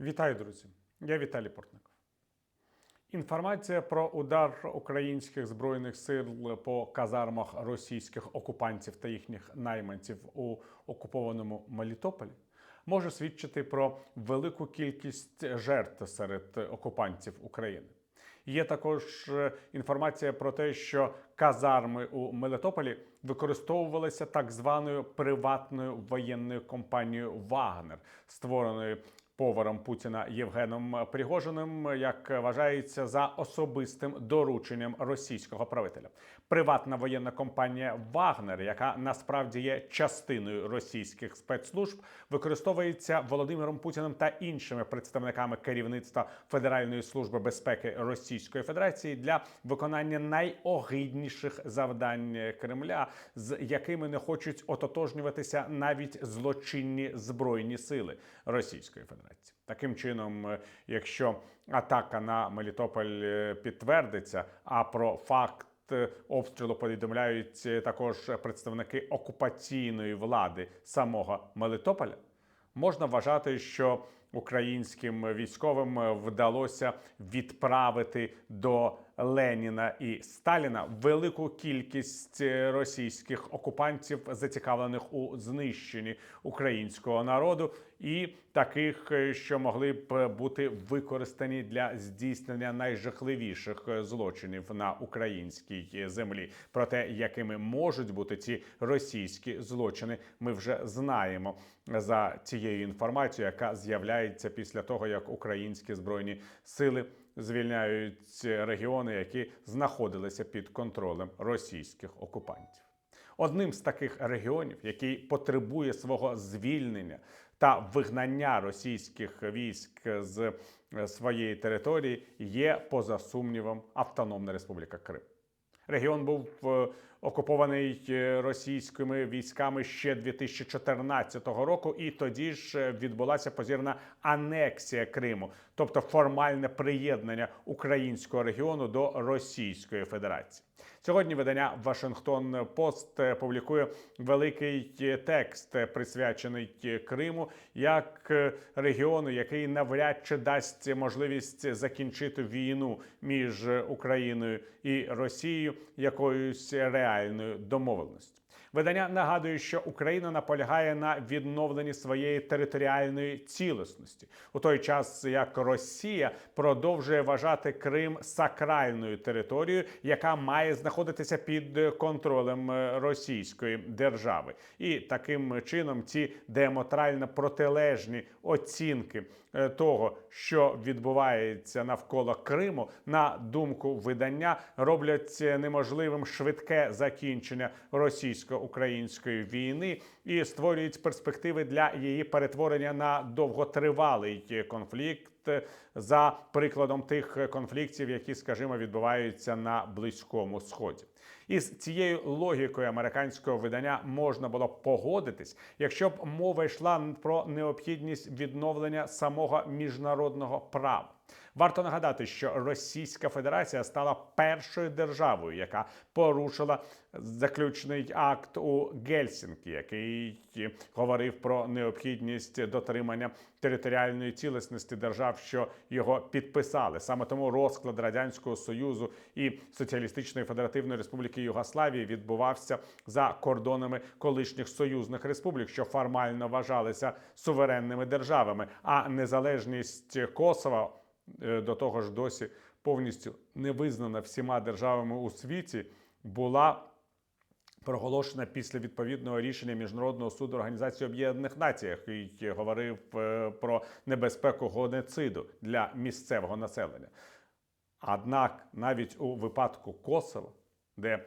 Вітаю, друзі! Я Віталій Портников. Інформація про удар українських збройних сил по казармах російських окупантів та їхніх найманців у окупованому Мелітополі може свідчити про велику кількість жертв серед окупантів України. Є також е, інформація про те, що казарми у Мелітополі використовувалися так званою приватною воєнною компанією Вагнер, створеною поваром Путіна Євгеном Пригожиним, як вважається за особистим дорученням російського правителя. Приватна воєнна компанія Вагнер, яка насправді є частиною російських спецслужб, використовується Володимиром Путіним та іншими представниками керівництва Федеральної служби безпеки Російської Федерації для виконання найогидніших завдань Кремля, з якими не хочуть ототожнюватися навіть злочинні збройні сили Російської Федерації. Таким чином, е, якщо атака на Мелітополь е, підтвердиться, а про факт е, обстрілу повідомляють також представники окупаційної влади самого Мелітополя, можна вважати, що українським військовим вдалося відправити до Леніна і Сталіна. Велику кількість е, російських окупантів, зацікавлених у знищенні українського народу, і таких, е, що могли б бути використані для здійснення найжахливіших е, злочинів на українській землі. Про те, якими можуть бути ці російські злочини, ми вже знаємо. За цією інформацією, яка з'являється після того, як українські збройні сили звільняють регіони, які знаходилися під контролем російських окупантів. Одним з таких регіонів, який потребує свого звільнення та вигнання російських військ з своєї території, є поза сумнівом Автономна Республіка Крим. Регіон був е, окупований е, російськими військами ще 2014 року, і тоді ж е, відбулася позірна анексія Криму, тобто формальне приєднання українського регіону до Російської Федерації. Сьогодні видання Вашингтон Пост публікує великий текст, присвячений Криму, як регіону, який навряд чи дасть можливість закінчити війну між Україною і Росією якоюсь реальною домовленістю. Видання нагадує, що Україна наполягає на відновленні своєї територіальної цілісності, у той час як Росія продовжує вважати Крим сакральною територією, яка має знаходитися під контролем е, Російської держави, і таким чином ці діаметрально протилежні оцінки е, того, що відбувається навколо Криму, на думку видання, роблять неможливим швидке закінчення російсько-української війни і створюють перспективи для її перетворення на довготривалий конфлікт за прикладом тих конфліктів, які, скажімо, відбуваються на близькому сході. Із цією логікою американського видання можна було б погодитись, якщо б мова йшла про необхідність відновлення самого міжнародного права. Варто нагадати, що Російська Федерація стала першою державою, яка порушила заключний акт у Гельсінкі, який говорив про необхідність дотримання територіальної цілісності держав, що його підписали. Саме тому розклад радянського союзу і Соціалістичної Федеративної Республіки Югославії відбувався за кордонами колишніх союзних республік, що формально вважалися суверенними державами, а незалежність Косова до того ж досі повністю не визнана всіма державами у світі, була проголошена після відповідного рішення Міжнародного суду Організації Об'єднаних Націй, який говорив е, про небезпеку геноциду для місцевого населення. Однак навіть у випадку Косово, де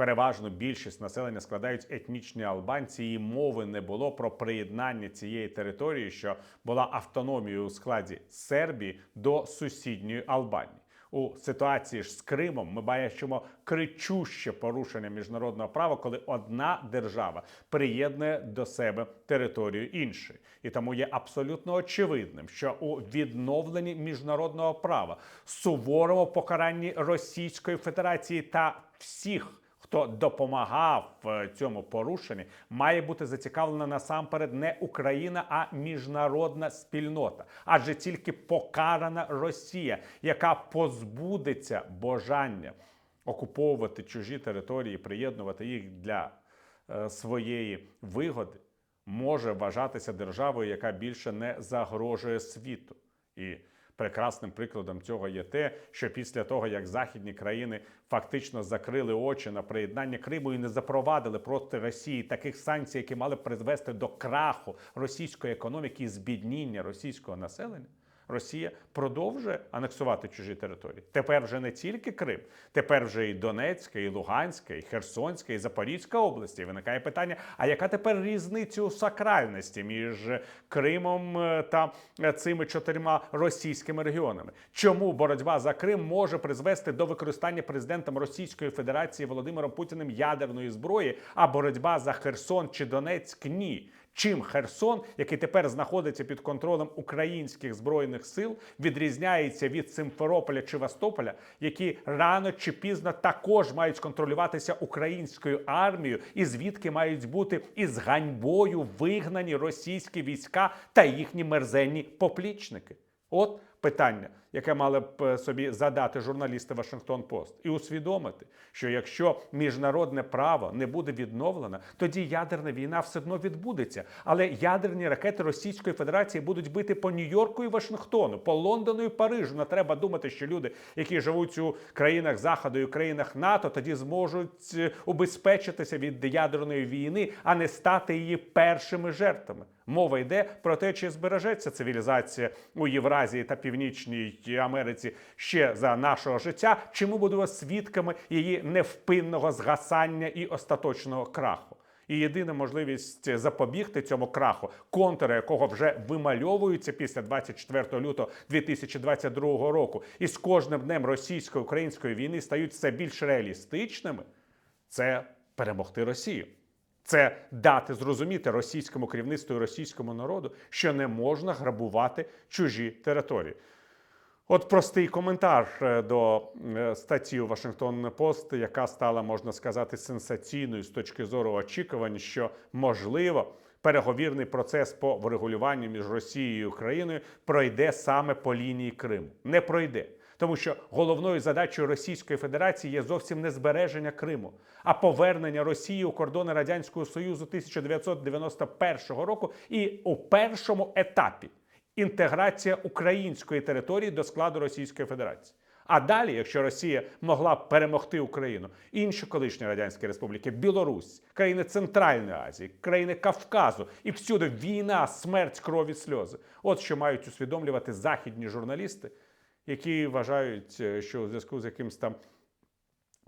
переважно більшість населення складають етнічні албанці, і мови не було про приєднання цієї території, що була автономією у складі Сербії до сусідньої Албанії. У ситуації ж з Кримом ми бачимо кричуще порушення міжнародного права, коли одна держава приєднує до себе територію іншої, і тому є абсолютно очевидним, що у відновленні міжнародного права суворому покаранні Російської Федерації та всіх хто допомагав в цьому порушенні, має бути зацікавлена насамперед не Україна, а міжнародна спільнота. Адже тільки покарана Росія, яка позбудеться бажання окуповувати чужі території, приєднувати їх для е, своєї вигоди, може вважатися державою, яка більше не загрожує світу. І прекрасним прикладом цього є те, що після того, як західні країни фактично закрили очі на приєднання Криму і не запровадили проти Росії таких санкцій, які мали призвести до краху російської економіки і збідніння російського населення. Росія продовжує анексувати чужі території. Тепер вже не тільки Крим, тепер вже і Донецька, і Луганська, і Херсонська, і Запорізька області. І виникає питання: а яка тепер різниця у сакральності між Кримом е, та е, цими чотирма російськими регіонами? Чому боротьба за Крим може призвести до використання президентом Російської Федерації Володимиром Путіним ядерної зброї, а боротьба за Херсон чи Донецьк ні? Чим Херсон, який тепер знаходиться під контролем українських збройних сил, відрізняється від Симферополя чи Вастополя, які рано чи пізно також мають контролюватися українською армією, і звідки мають бути із ганьбою вигнані російські війська та їхні мерзенні поплічники? От питання, яке мали б е, собі задати журналісти Вашингтон Пост, і усвідомити, що якщо міжнародне право не буде відновлено, тоді ядерна війна все одно відбудеться. Але ядерні ракети Російської Федерації будуть бити по Нью-Йорку і Вашингтону, по Лондону і Парижу. Не треба думати, що люди, які живуть у країнах Заходу і країнах НАТО, тоді зможуть е, убезпечитися від ядерної війни, а не стати її першими жертвами. Мова йде про те, чи збережеться цивілізація у Євразії та Північній Америці ще за нашого життя, чи ми будемо свідками її невпинного згасання і остаточного краху. І єдина можливість запобігти цьому краху, контури якого вже вимальовуються після 24 лютого 2022 року, і з кожним днем російсько-української війни стають все більш реалістичними, це перемогти Росію. Це дати зрозуміти російському керівництву і російському народу, що не можна грабувати чужі території. От простий коментар е, до е, статті у Вашингтон Пост, яка стала, можна сказати, сенсаційною з точки зору очікувань, що можливо переговірний процес по врегулюванню між Росією і Україною пройде саме по лінії Криму. Не пройде. Тому що головною задачею Російської Федерації є зовсім не збереження Криму, а повернення Росії у кордони Радянського Союзу 1991 року і у першому етапі інтеграція української території до складу Російської Федерації. А далі, якщо Росія могла б перемогти Україну, інші колишні радянські республіки, Білорусь, країни Центральної Азії, країни Кавказу і всюди війна, смерть, крові, сльози. От що мають усвідомлювати західні журналісти, які вважають, е, що у зв'язку з якимсь там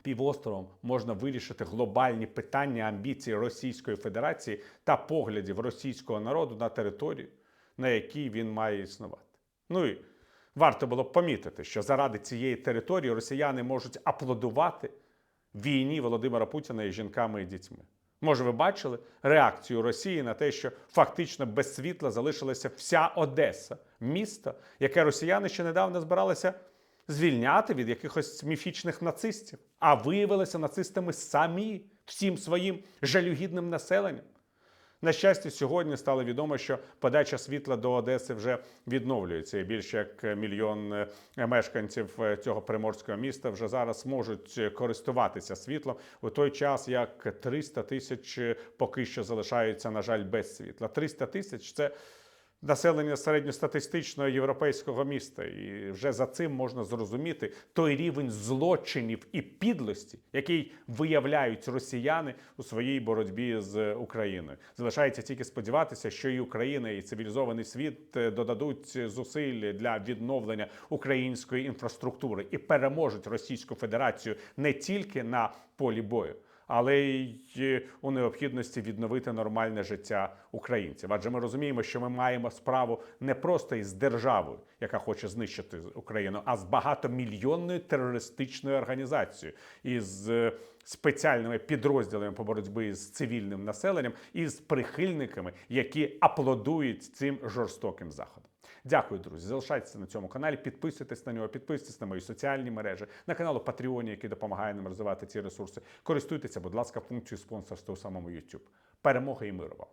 півостровом можна вирішити глобальні питання амбіцій Російської Федерації та поглядів російського народу на територію, на якій він має існувати. Ну і варто було б помітити, що заради цієї території росіяни можуть аплодувати війні Володимира Путіна із жінками і дітьми. Може, ви бачили реакцію Росії на те, що фактично без світла залишилася вся Одеса, місто, яке росіяни ще недавно збиралися звільняти від якихось міфічних нацистів, а виявилися нацистами самі всім своїм жалюгідним населенням. На щастя, сьогодні стало відомо, що подача світла до Одеси вже відновлюється. І більше як мільйон е, мешканців е, цього приморського міста вже зараз можуть користуватися світлом у той час, як 300 тисяч поки що залишаються, на жаль, без світла. 300 тисяч це населення середньостатистичного європейського міста, і вже за цим можна зрозуміти той рівень злочинів і підлості, який виявляють росіяни у своїй боротьбі з Україною. Залишається тільки сподіватися, що і Україна, і цивілізований світ е, додадуть зусиль для відновлення української інфраструктури і переможуть Російську Федерацію не тільки на полі бою але й у необхідності відновити нормальне життя українців. Адже ми розуміємо, що ми маємо справу не просто із державою, яка хоче знищити Україну, а з багатомільйонною терористичною організацією із е, спеціальними підрозділами по боротьбі з цивільним населенням і з прихильниками, які аплодують цим жорстоким заходом. Дякую, друзі. Залишайтеся на цьому каналі, підписуйтесь на нього, підписуйтесь на мої соціальні мережі, на канал у Патреоні, який допомагає нам розвивати ці ресурси. Користуйтеся, будь ласка, функцією спонсорства у самому YouTube. Перемоги і миру вам!